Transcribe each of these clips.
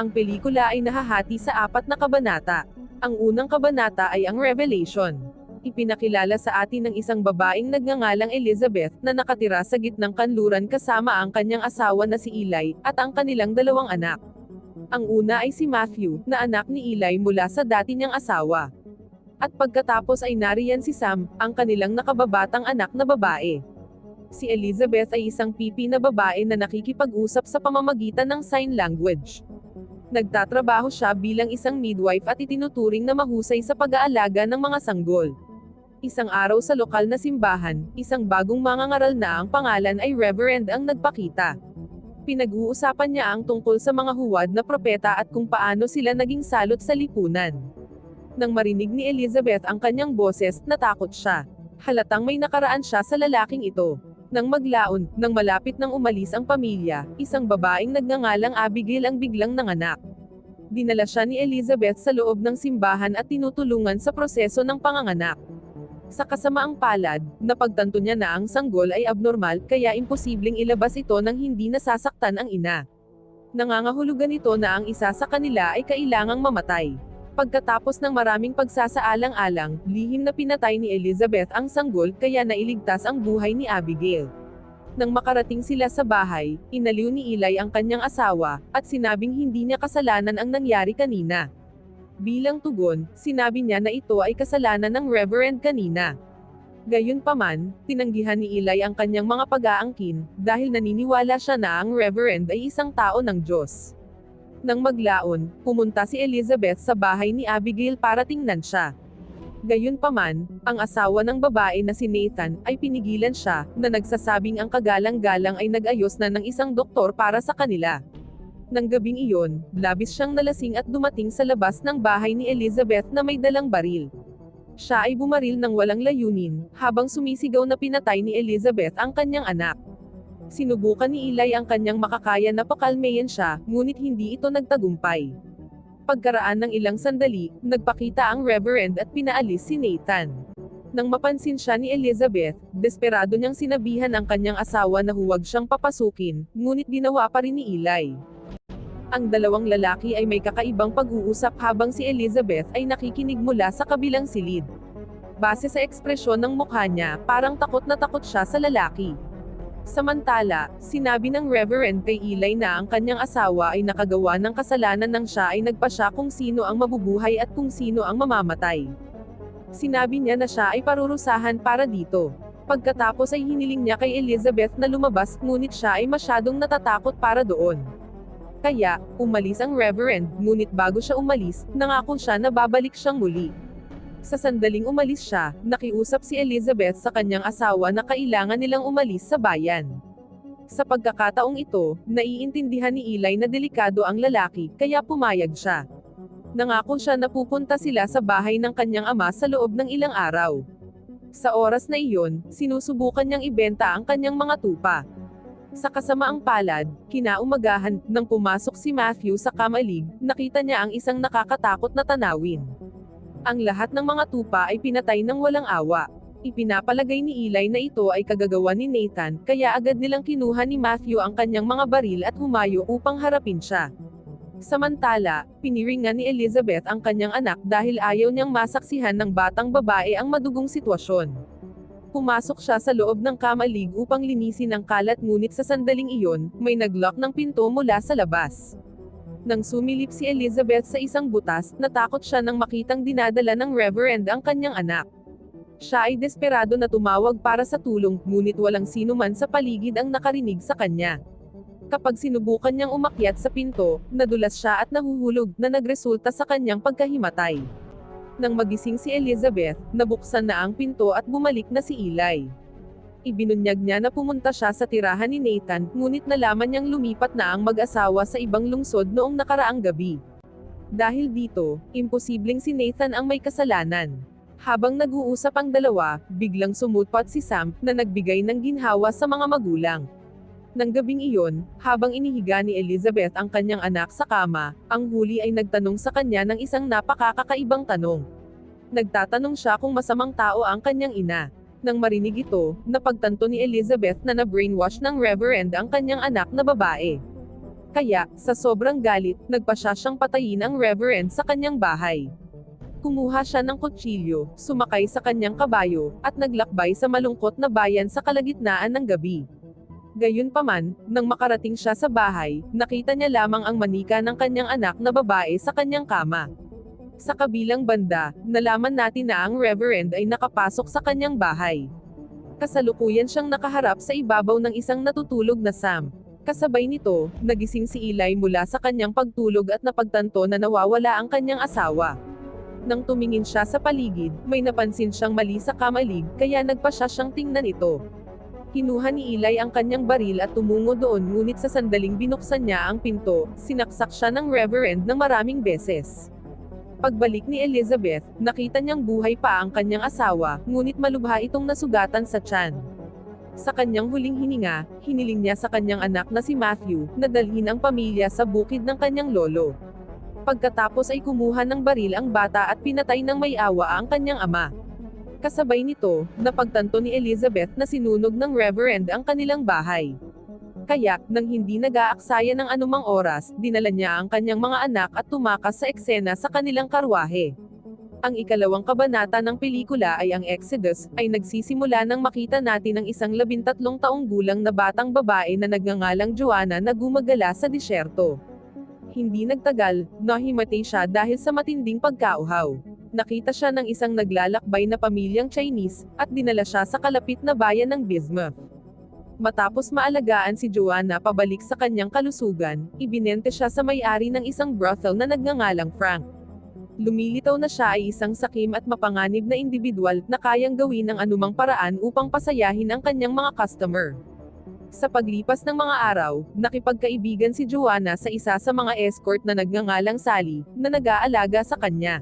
Ang pelikula ay nahahati sa apat na kabanata. Ang unang kabanata ay ang Revelation. Ipinakilala sa atin ng isang babaeng nagngangalang Elizabeth na nakatira sa gitnang kanluran kasama ang kanyang asawa na si Eli, at ang kanilang dalawang anak. Ang una ay si Matthew, na anak ni Eli mula sa dati niyang asawa. At pagkatapos ay nariyan si Sam, ang kanilang nakababatang anak na babae. Si Elizabeth ay isang pipi na babae na nakikipag-usap sa pamamagitan ng sign language. Nagtatrabaho siya bilang isang midwife at itinuturing na mahusay sa pag-aalaga ng mga sanggol. Isang araw sa lokal na simbahan, isang bagong mangangaral na ang pangalan ay Reverend ang nagpakita. Pinag-uusapan niya ang tungkol sa mga huwad na propeta at kung paano sila naging salot sa lipunan. Nang marinig ni Elizabeth ang kanyang boses, natakot siya. Halatang may nakaraan siya sa lalaking ito. Nang maglaon, nang malapit nang umalis ang pamilya, isang babaeng nagngangalang Abigail ang biglang nanganak. Dinala siya ni Elizabeth sa loob ng simbahan at tinutulungan sa proseso ng panganganak. Sa kasamaang palad, napagtanto niya na ang sanggol ay abnormal kaya imposibleng ilabas ito nang hindi nasasaktan ang ina. Nangangahulugan ito na ang isa sa kanila ay kailangang mamatay. Pagkatapos ng maraming pagsasaalang-alang, lihim na pinatay ni Elizabeth ang sanggol kaya nailigtas ang buhay ni Abigail. Nang makarating sila sa bahay, inaliw ni Eli ang kanyang asawa, at sinabing hindi niya kasalanan ang nangyari kanina. Bilang tugon, sinabi niya na ito ay kasalanan ng Reverend kanina. Gayunpaman, tinanggihan ni Eli ang kanyang mga pag-aangkin, dahil naniniwala siya na ang Reverend ay isang tao ng Diyos. Nang maglaon, pumunta si Elizabeth sa bahay ni Abigail para tingnan siya. Gayunpaman, ang asawa ng babae na si Nathan ay pinigilan siya, na nagsasabing ang kagalang-galang ay nag-ayos na ng isang doktor para sa kanila. Nang gabing iyon, labis siyang nalasing at dumating sa labas ng bahay ni Elizabeth na may dalang baril. Siya ay bumaril ng walang layunin, habang sumisigaw na pinatay ni Elizabeth ang kanyang anak. Sinubukan ni Eli ang kanyang makakaya na pakalmeyan siya, ngunit hindi ito nagtagumpay. Pagkaraan ng ilang sandali, nagpakita ang Reverend at pinaalis si Nathan. Nang mapansin siya ni Elizabeth, desperado niyang sinabihan ang kanyang asawa na huwag siyang papasukin, ngunit ginawa pa rin ni Eli. Ang dalawang lalaki ay may kakaibang pag-uusap habang si Elizabeth ay nakikinig mula sa kabilang silid. Base sa ekspresyon ng mukha niya, parang takot na takot siya sa lalaki. Samantala, sinabi ng Reverend kay Eli na ang kanyang asawa ay nakagawa ng kasalanan nang siya ay nagpasya kung sino ang mabubuhay at kung sino ang mamamatay. Sinabi niya na siya ay parurusahan para dito. Pagkatapos ay hiniling niya kay Elizabeth na lumabas, ngunit siya ay masyadong natatakot para doon. Kaya, umalis ang Reverend, ngunit bago siya umalis, nangako siya na babalik siyang muli. Sa sandaling umalis siya, nakiusap si Elizabeth sa kanyang asawa na kailangan nilang umalis sa bayan. Sa pagkakataong ito, naiintindihan ni Eli na delikado ang lalaki, kaya pumayag siya. Nangako siya na pupunta sila sa bahay ng kanyang ama sa loob ng ilang araw. Sa oras na iyon, sinusubukan niyang ibenta ang kanyang mga tupa. Sa kasamaang palad, kinaumagahan, nang pumasok si Matthew sa kamalig, nakita niya ang isang nakakatakot na tanawin. Ang lahat ng mga tupa ay pinatay ng walang awa. Ipinapalagay ni Eli na ito ay kagagawa ni Nathan, kaya agad nilang kinuha ni Matthew ang kanyang mga baril at humayo upang harapin siya. Samantala, piniringan ni Elizabeth ang kanyang anak dahil ayaw niyang masaksihan ng batang babae ang madugong sitwasyon. Pumasok siya sa loob ng kamalig upang linisin ang kalat ngunit sa sandaling iyon, may naglock ng pinto mula sa labas. Nang sumilip si Elizabeth sa isang butas, natakot siya nang makitang dinadala ng Reverend ang kanyang anak. Siya ay desperado na tumawag para sa tulong, ngunit walang sino man sa paligid ang nakarinig sa kanya. Kapag sinubukan niyang umakyat sa pinto, nadulas siya at nahuhulog na nagresulta sa kanyang pagkahimatay. Nang magising si Elizabeth, nabuksan na ang pinto at bumalik na si Eli. Ibinunyag niya na pumunta siya sa tirahan ni Nathan, ngunit nalaman niyang lumipat na ang mag-asawa sa ibang lungsod noong nakaraang gabi. Dahil dito, imposibleng si Nathan ang may kasalanan. Habang nag-uusap ang dalawa, biglang sumutpat si Sam, na nagbigay ng ginhawa sa mga magulang. Nang gabing iyon, habang inihiga ni Elizabeth ang kanyang anak sa kama, ang huli ay nagtanong sa kanya ng isang napakakakaibang tanong. Nagtatanong siya kung masamang tao ang kanyang ina. Nang marinig ito, napagtanto ni Elizabeth na na-brainwash ng Reverend ang kanyang anak na babae. Kaya, sa sobrang galit, nagpa siya siyang patayin ang reverend sa kanyang bahay. Kumuha siya ng kutsilyo, sumakay sa kanyang kabayo, at naglakbay sa malungkot na bayan sa kalagitnaan ng gabi. Gayunpaman, nang makarating siya sa bahay, nakita niya lamang ang manika ng kanyang anak na babae sa kanyang kama. Sa kabilang banda, nalaman natin na ang reverend ay nakapasok sa kanyang bahay. Kasalukuyan siyang nakaharap sa ibabaw ng isang natutulog na Sam. Kasabay nito, nagising si Eli mula sa kanyang pagtulog at napagtanto na nawawala ang kanyang asawa. Nang tumingin siya sa paligid, may napansin siyang mali sa kamalig, kaya nagpa siya siyang tingnan ito. Kinuha ni Eli ang kanyang baril at tumungo doon ngunit sa sandaling binuksan niya ang pinto, sinaksak siya ng reverend ng maraming beses. Pagbalik ni Elizabeth, nakita niyang buhay pa ang kanyang asawa, ngunit malubha itong nasugatan sa tiyan. Sa kanyang huling hininga, hiniling niya sa kanyang anak na si Matthew, na dalhin ang pamilya sa bukid ng kanyang lolo. Pagkatapos ay kumuha ng baril ang bata at pinatay ng may awa ang kanyang ama. Kasabay nito, napagtanto ni Elizabeth na sinunog ng Reverend ang kanilang bahay. Kaya, nang hindi nag-aaksaya ng anumang oras, dinala niya ang kanyang mga anak at tumakas sa eksena sa kanilang karwahe. Ang ikalawang kabanata ng pelikula ay ang Exodus, ay nagsisimula nang makita natin ang isang labintatlong taong gulang na batang babae na nagngangalang Joanna na gumagala sa disyerto. Hindi nagtagal, nahimatay siya dahil sa matinding pagkauhaw. Nakita siya ng isang naglalakbay na pamilyang Chinese, at dinala siya sa kalapit na bayan ng Bismuth. Matapos maalagaan si Joanna pabalik sa kanyang kalusugan, ibinente siya sa may-ari ng isang brothel na nagngangalang Frank. Lumilitaw na siya ay isang sakim at mapanganib na individual na kayang gawin ng anumang paraan upang pasayahin ang kanyang mga customer. Sa paglipas ng mga araw, nakipagkaibigan si Joanna sa isa sa mga escort na nagngangalang Sally, na nag-aalaga sa kanya.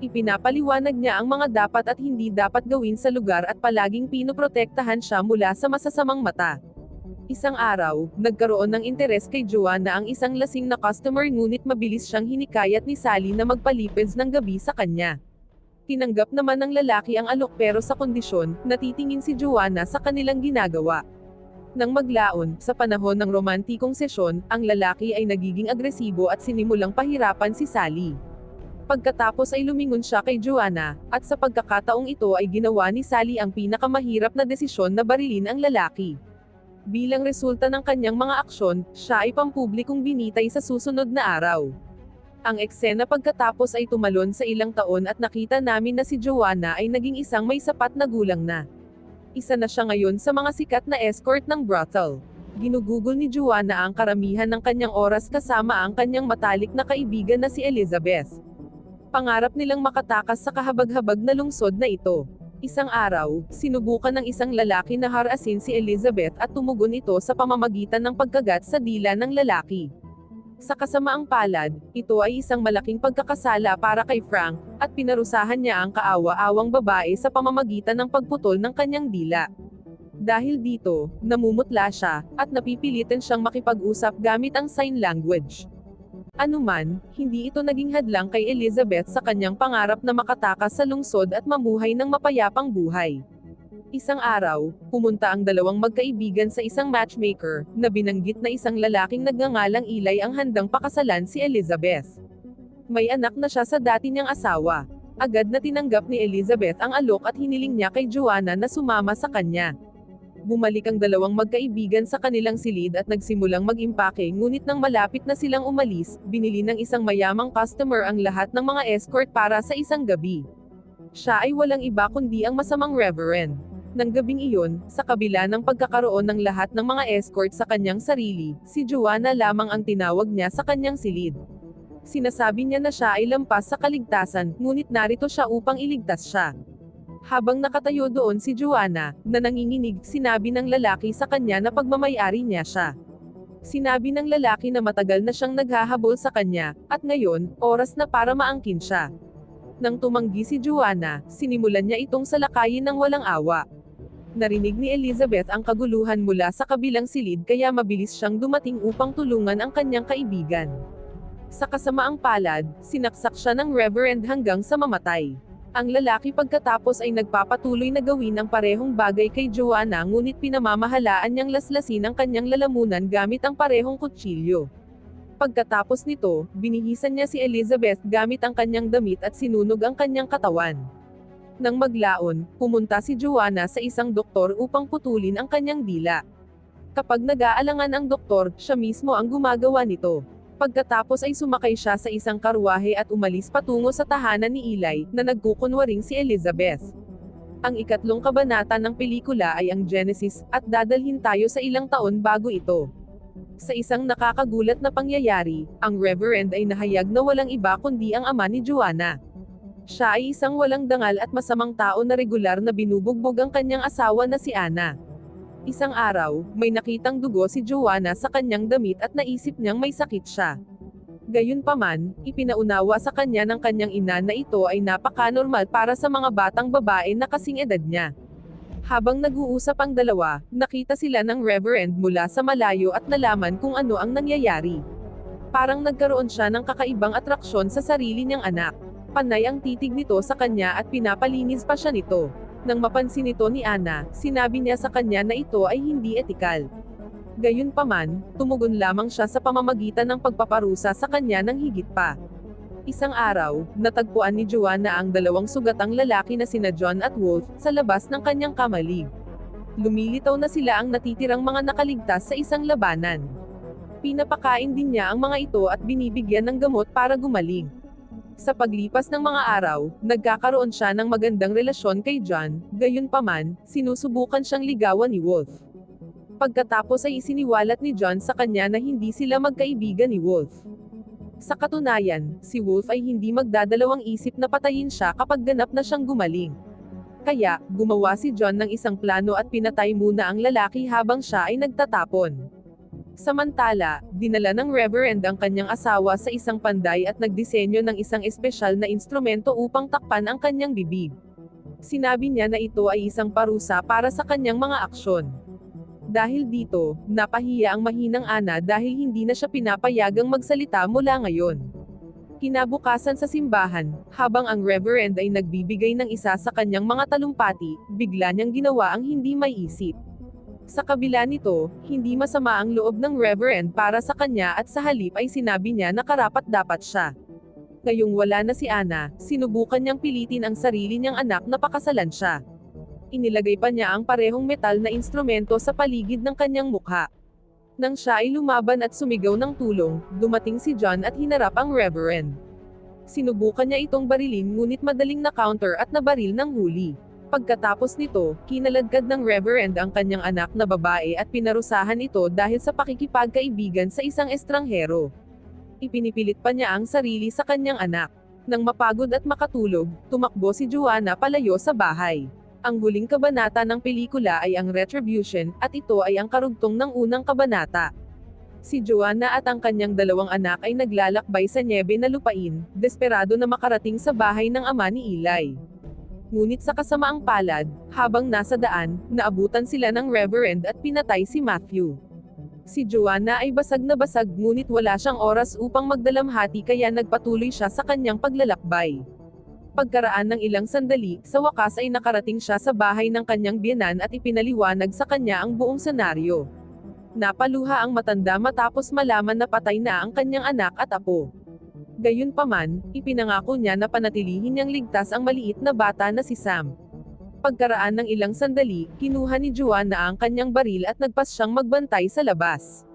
Ipinapaliwanag niya ang mga dapat at hindi dapat gawin sa lugar at palaging pinoprotektahan siya mula sa masasamang mata. Isang araw, nagkaroon ng interes kay Joanna ang isang lasing na customer ngunit mabilis siyang hinikayat ni Sally na magpalipids ng gabi sa kanya. Tinanggap naman ng lalaki ang alok pero sa kondisyon, natitingin si Joanna sa kanilang ginagawa. Nang maglaon, sa panahon ng romantikong sesyon, ang lalaki ay nagiging agresibo at sinimulang pahirapan si Sally. Pagkatapos ay lumingon siya kay Joanna, at sa pagkakataong ito ay ginawa ni Sally ang pinakamahirap na desisyon na barilin ang lalaki. Bilang resulta ng kanyang mga aksyon, siya ay pampublikong binitay sa susunod na araw. Ang eksena pagkatapos ay tumalon sa ilang taon at nakita namin na si Joanna ay naging isang may sapat na gulang na. Isa na siya ngayon sa mga sikat na escort ng brothel. Ginugugol ni Joanna ang karamihan ng kanyang oras kasama ang kanyang matalik na kaibigan na si Elizabeth. Pangarap nilang makatakas sa kahabag-habag na lungsod na ito. Isang araw, sinubukan ng isang lalaki na harasin si Elizabeth at tumugon ito sa pamamagitan ng pagkagat sa dila ng lalaki. Sa kasamaang palad, ito ay isang malaking pagkakasala para kay Frank, at pinarusahan niya ang kaawa-awang babae sa pamamagitan ng pagputol ng kanyang dila. Dahil dito, namumutla siya, at napipilitan siyang makipag-usap gamit ang sign language. Anuman, hindi ito naging hadlang kay Elizabeth sa kanyang pangarap na makatakas sa lungsod at mamuhay ng mapayapang buhay. Isang araw, pumunta ang dalawang magkaibigan sa isang matchmaker, na binanggit na isang lalaking nagngangalang Ilay ang handang pakasalan si Elizabeth. May anak na siya sa dati niyang asawa. Agad na tinanggap ni Elizabeth ang alok at hiniling niya kay Joanna na sumama sa kanya. Bumalik ang dalawang magkaibigan sa kanilang silid at nagsimulang mag-impake ngunit nang malapit na silang umalis, binili ng isang mayamang customer ang lahat ng mga escort para sa isang gabi. Siya ay walang iba kundi ang masamang reverend. Nang gabing iyon, sa kabila ng pagkakaroon ng lahat ng mga escort sa kanyang sarili, si Joanna lamang ang tinawag niya sa kanyang silid. Sinasabi niya na siya ay lampas sa kaligtasan, ngunit narito siya upang iligtas siya. Habang nakatayo doon si Joanna, na nanginginig, sinabi ng lalaki sa kanya na pagmamayari niya siya. Sinabi ng lalaki na matagal na siyang naghahabol sa kanya, at ngayon, oras na para maangkin siya. Nang tumanggi si Joanna, sinimulan niya itong salakayin ng walang awa. Narinig ni Elizabeth ang kaguluhan mula sa kabilang silid kaya mabilis siyang dumating upang tulungan ang kanyang kaibigan. Sa kasamaang palad, sinaksak siya ng reverend hanggang sa mamatay. Ang lalaki pagkatapos ay nagpapatuloy na gawin ang parehong bagay kay Joanna ngunit pinamamahalaan niyang laslasin ang kanyang lalamunan gamit ang parehong kutsilyo. Pagkatapos nito, binihisan niya si Elizabeth gamit ang kanyang damit at sinunog ang kanyang katawan. Nang maglaon, pumunta si Joanna sa isang doktor upang putulin ang kanyang dila. Kapag nag-aalangan ang doktor, siya mismo ang gumagawa nito. Pagkatapos ay sumakay siya sa isang karwahe at umalis patungo sa tahanan ni Eli, na nagkukunwaring si Elizabeth. Ang ikatlong kabanata ng pelikula ay ang Genesis, at dadalhin tayo sa ilang taon bago ito. Sa isang nakakagulat na pangyayari, ang Reverend ay nahayag na walang iba kundi ang ama ni Joanna. Siya ay isang walang dangal at masamang tao na regular na binubugbog ang kanyang asawa na si Anna. Isang araw, may nakitang dugo si Joanna sa kanyang damit at naisip niyang may sakit siya. Gayunpaman, ipinaunawa sa kanya ng kanyang ina na ito ay napaka-normal para sa mga batang babae na kasing edad niya. Habang nag-uusap ang dalawa, nakita sila ng Reverend mula sa malayo at nalaman kung ano ang nangyayari. Parang nagkaroon siya ng kakaibang atraksyon sa sarili niyang anak. Panay ang titig nito sa kanya at pinapalinis pa siya nito. Nang mapansin ito ni Ana, sinabi niya sa kanya na ito ay hindi etikal. Gayunpaman, tumugon lamang siya sa pamamagitan ng pagpaparusa sa kanya ng higit pa. Isang araw, natagpuan ni Joanna ang dalawang sugatang lalaki na sina John at Wolf, sa labas ng kanyang kamalig. Lumilitaw na sila ang natitirang mga nakaligtas sa isang labanan. Pinapakain din niya ang mga ito at binibigyan ng gamot para gumaling. Sa paglipas ng mga araw, nagkakaroon siya ng magandang relasyon kay John, gayunpaman, sinusubukan siyang ligawan ni Wolf. Pagkatapos ay isiniwalat ni John sa kanya na hindi sila magkaibigan ni Wolf. Sa katunayan, si Wolf ay hindi magdadalawang isip na patayin siya kapag ganap na siyang gumaling. Kaya, gumawa si John ng isang plano at pinatay muna ang lalaki habang siya ay nagtatapon. Samantala, dinala ng Reverend ang kanyang asawa sa isang panday at nagdisenyo ng isang espesyal na instrumento upang takpan ang kanyang bibig. Sinabi niya na ito ay isang parusa para sa kanyang mga aksyon. Dahil dito, napahiya ang mahinang Ana dahil hindi na siya pinapayagang magsalita mula ngayon. Kinabukasan sa simbahan, habang ang Reverend ay nagbibigay ng isa sa kanyang mga talumpati, bigla niyang ginawa ang hindi may isip. Sa kabila nito, hindi masama ang loob ng Reverend para sa kanya at sa halip ay sinabi niya na karapat dapat siya. Ngayong wala na si Ana, sinubukan niyang pilitin ang sarili niyang anak na pakasalan siya inilagay pa niya ang parehong metal na instrumento sa paligid ng kanyang mukha. Nang siya ay lumaban at sumigaw ng tulong, dumating si John at hinarap ang Reverend. Sinubukan niya itong barilin ngunit madaling na-counter at nabaril ng huli. Pagkatapos nito, kinaladkad ng Reverend ang kanyang anak na babae at pinarusahan ito dahil sa pakikipagkaibigan sa isang estranghero. Ipinipilit pa niya ang sarili sa kanyang anak. Nang mapagod at makatulog, tumakbo si Joanna palayo sa bahay. Ang huling kabanata ng pelikula ay ang Retribution, at ito ay ang karugtong ng unang kabanata. Si Joanna at ang kanyang dalawang anak ay naglalakbay sa nyebe na lupain, desperado na makarating sa bahay ng ama ni Eli. Ngunit sa kasamaang palad, habang nasa daan, naabutan sila ng Reverend at pinatay si Matthew. Si Joanna ay basag na basag ngunit wala siyang oras upang magdalamhati kaya nagpatuloy siya sa kanyang paglalakbay. Pagkaraan ng ilang sandali, sa wakas ay nakarating siya sa bahay ng kanyang biyanan at ipinaliwanag sa kanya ang buong senaryo. Napaluha ang matanda matapos malaman na patay na ang kanyang anak at apo. Gayunpaman, ipinangako niya na panatilihin niyang ligtas ang maliit na bata na si Sam. Pagkaraan ng ilang sandali, kinuha ni Joanna ang kanyang baril at nagpas siyang magbantay sa labas.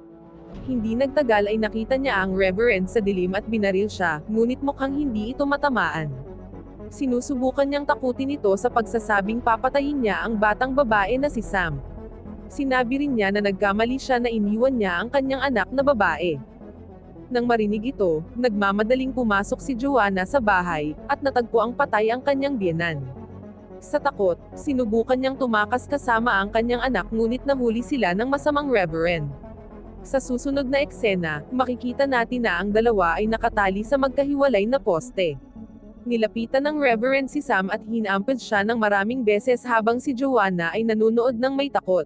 Hindi nagtagal ay nakita niya ang Reverend sa dilim at binaril siya, ngunit mukhang hindi ito matamaan. Sinusubukan niyang takutin ito sa pagsasabing papatayin niya ang batang babae na si Sam. Sinabi rin niya na nagkamali siya na iniwan niya ang kanyang anak na babae. Nang marinig ito, nagmamadaling pumasok si Joanna sa bahay, at natagpo ang patay ang kanyang biyenan. Sa takot, sinubukan niyang tumakas kasama ang kanyang anak ngunit nahuli sila ng masamang reverend. Sa susunod na eksena, makikita natin na ang dalawa ay nakatali sa magkahiwalay na poste. Nilapitan ng Reverend si Sam at hinampad siya ng maraming beses habang si Joanna ay nanunood ng may takot.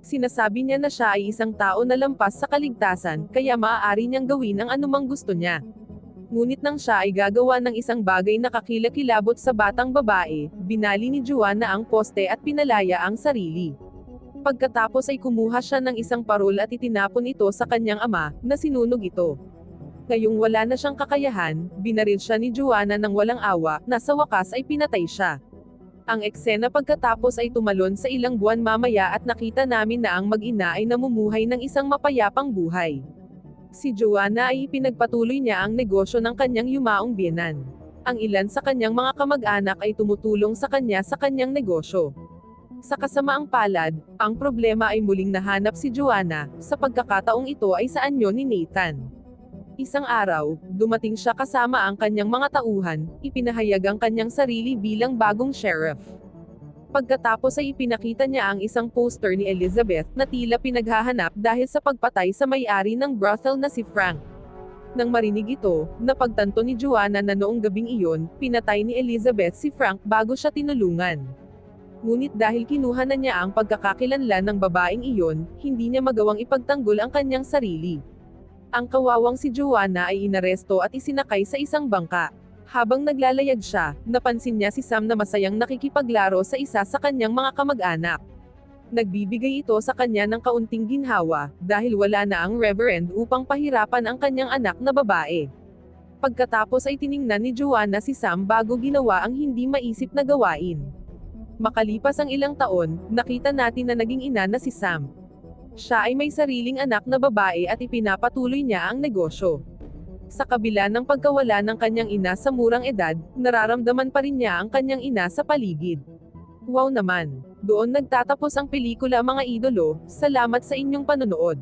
Sinasabi niya na siya ay isang tao na lampas sa kaligtasan, kaya maaari niyang gawin ang anumang gusto niya. Ngunit nang siya ay gagawa ng isang bagay na kakilakilabot sa batang babae, binali ni Joanna ang poste at pinalaya ang sarili. Pagkatapos ay kumuha siya ng isang parol at itinapon ito sa kanyang ama, na sinunog ito. Ngayong wala na siyang kakayahan, binaril siya ni Joanna ng walang awa, na sa wakas ay pinatay siya. Ang eksena pagkatapos ay tumalon sa ilang buwan mamaya at nakita namin na ang mag-ina ay namumuhay ng isang mapayapang buhay. Si Joanna ay ipinagpatuloy niya ang negosyo ng kanyang yumaong biyenan. Ang ilan sa kanyang mga kamag-anak ay tumutulong sa kanya sa kanyang negosyo. Sa kasamaang palad, ang problema ay muling nahanap si Joanna, sa pagkakataong ito ay sa anyo ni Nathan. Isang araw, dumating siya kasama ang kanyang mga tauhan, ipinahayag ang kanyang sarili bilang bagong sheriff. Pagkatapos ay ipinakita niya ang isang poster ni Elizabeth na tila pinaghahanap dahil sa pagpatay sa may-ari ng brothel na si Frank. Nang marinig ito, napagtanto ni Joanna na noong gabing iyon, pinatay ni Elizabeth si Frank bago siya tinulungan. Ngunit dahil kinuha na niya ang pagkakakilanlan ng babaeng iyon, hindi niya magawang ipagtanggol ang kanyang sarili. Ang kawawang si Joanna ay inaresto at isinakay sa isang bangka. Habang naglalayag siya, napansin niya si Sam na masayang nakikipaglaro sa isa sa kanyang mga kamag-anak. Nagbibigay ito sa kanya ng kaunting ginhawa, dahil wala na ang reverend upang pahirapan ang kanyang anak na babae. Pagkatapos ay tiningnan ni Joanna si Sam bago ginawa ang hindi maisip na gawain. Makalipas ang ilang taon, nakita natin na naging ina na si Sam. Siya ay may sariling anak na babae at ipinapatuloy niya ang negosyo. Sa kabila ng pagkawala ng kanyang ina sa murang edad, nararamdaman pa rin niya ang kanyang ina sa paligid. Wow naman! Doon nagtatapos ang pelikula mga idolo, salamat sa inyong panonood.